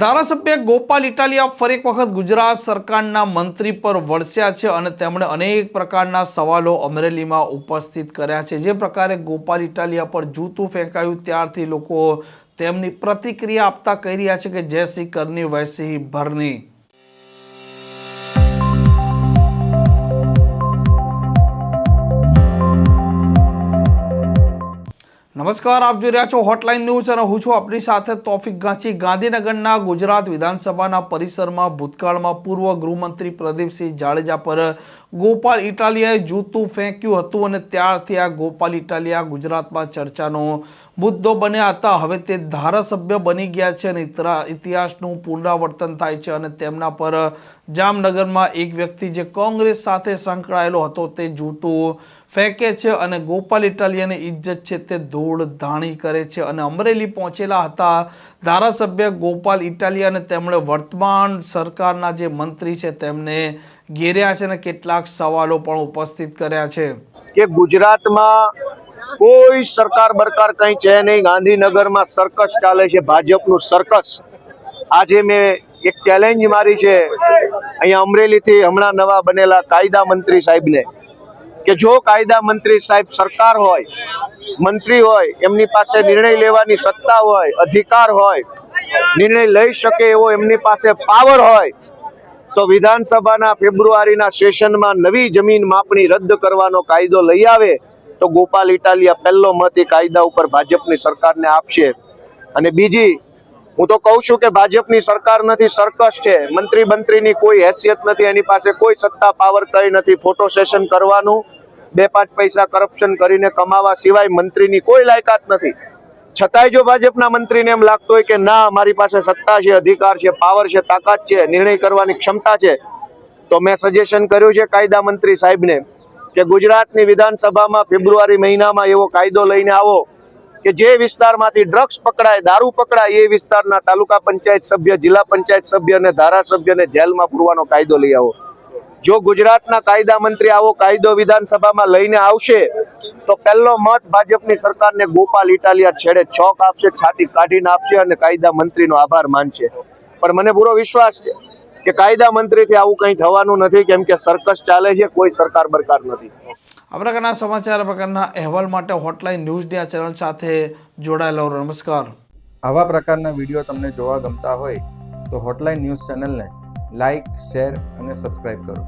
ધારાસભ્ય ગોપાલ ઇટાલિયા ફરી એક વખત ગુજરાત સરકારના મંત્રી પર વળસ્યા છે અને તેમણે અનેક પ્રકારના સવાલો અમરેલીમાં ઉપસ્થિત કર્યા છે. જે પ્રકારે ગોપાલ ઇટાલિયા પર જૂતું ફેંકાયું ત્યારથી લોકો તેમની પ્રતિક્રિયા આપતા કહી રહ્યા છે કે જય શ્રી કરની વૈસી ભરની. નમસ્કાર, આપ જોઈ રહ્યા છો હોટલાઇન ન્યૂઝ અને હું છું આપણી સાથે તોફિક ગાંચી ગાંધીનગરના ગુજરાત વિધાનસભાના પરિસરમાં ભૂતકાળમાં પૂર્વ ગૃહમંત્રી પ્રદીપસિંહ જાડેજા પર ગોપાલ ઇટાલિયાએ જૂતું ફેંક્યું હતું અને ત્યારથી આ ગોપાલ ઇટાલિયા ગુજરાતમાં ચર્ચાનો મુદ્દો બન્યા હતા. હવે તે ધારાસભ્ય બની ગયા છે અને ઇતિહાસનું પુનરાવર્તન થાય છે અને તેમના પર જામનગરમાં એક વ્યક્તિ જે કોંગ્રેસ સાથે સંકળાયેલો હતો તે જૂતું ફેંકે છે અને ગોપાલ ઇટાલિયાની ઇજ્જત છે તે ધૂળ ધાણી કરે છે અને અમરેલી પહોંચેલા હતા ધારાસભ્ય ગોપાલ ઇટાલિયાને તેમણે વર્તમાન સરકારના જે મંત્રી છે તેમને ઘેર્યા છે અને કેટલાક સવાલો પણ ઉપસ્થિત કર્યા છે. કે ગુજરાતમાં કોઈ સરકાર બરકાર કંઈ છે નહીં. ગાંધીનગરમાં સરકસ ચાલે છે, ભાજપનું સરકસ આજે મેં એક ચેલેન્જ મારી છે. અહીંયા અમરેલીથી હમણાં નવા બનેલા કાયદા મંત્રી સાહેબને કે જો કાયદા મંત્રી સાહેબ સરકાર હોય, મંત્રી હોય, એમની પાસે નિર્ણય લેવાની સત્તા હોય, અધિકાર હોય, નિર્ણય લઈ શકે એવો એમની પાસે પાવર હોય, તો વિધાનસભાના ફેબ્રુઆરીના સેશનમાં નવી જમીન માપણી રદ કરવાનો કાયદો લઈ આવે. તો ગોપાલ ઇટાલિયા પહેલો મત એ કાયદા ઉપર ભાજપની સરકારને આપશે. અને બીજી, હું તો કહું છું કે ભાજપની સરકાર નથી, સર્કસ છે. મંત્રી મંત્રીની કોઈ હેસિયત નથી, એની પાસે કોઈ સત્તા, પાવર કઈ નથી. ફોટો સેશન કરવાનું, બે પાંચ પૈસા કરપ્શન કરીને કમાવા સિવાય મંત્રીની કોઈ લાયકાત નથી. છતાંય જો ભાજપના મંત્રીને એમ લાગતું હોય કે ના, મારી પાસે સત્તા છે, અધિકાર છે, પાવર છે, તાકાત છે, નિર્ણય કરવાની ક્ષમતા છે, તો મેં સજેશન કર્યું છે કાયદા મંત્રી સાહેબને. કે ગુજરાતની વિધાનસભામાં ફેબ્રુઆરી મહિનામાં એવો કાયદો લઈને આવો કે જે વિસ્તારમાંથી ડ્રગ્સ પકડાય, દારૂ પકડાય, એ વિસ્તારના તાલુકા પંચાયત સભ્ય, જિલ્લા પંચાયત સભ્ય અને ધારાસભ્યને જેલમાં પૂરવાનો કાયદો લઈ આવો. જો ગુજરાતના કાયદા મંત્રી આવો કાયદો વિધાનસભામાં લઈને આવશે, તો પહેલો મત ભાજપની સરકારને ગોપાલ ઇટાલિયા છેડે છોક આપશે, છાતી કાઢીને આપશે અને કાયદા મંત્રીનો આભાર માનશે. પણ મને પૂરો વિશ્વાસ છે. કે કાયદા મંત્રીથી આવું કંઈ થવાનું નથી કેમ કે સર્કસ ચાલે છે કોઈ સરકાર બરકાર નથી. આ પ્રકારના સમાચાર પ્રકારના અહેવાલ માટે હોટલાઇન ન્યૂઝ ડે ચેનલ સાથે જોડાયેલો નમસ્કાર. આવા પ્રકારના વીડિયો તમને જોવા ગમતા હોય તો હોટલાઇન ન્યૂઝ ચેનલને લાઇક શેર અને સબસ્ક્રાઇબ કરો.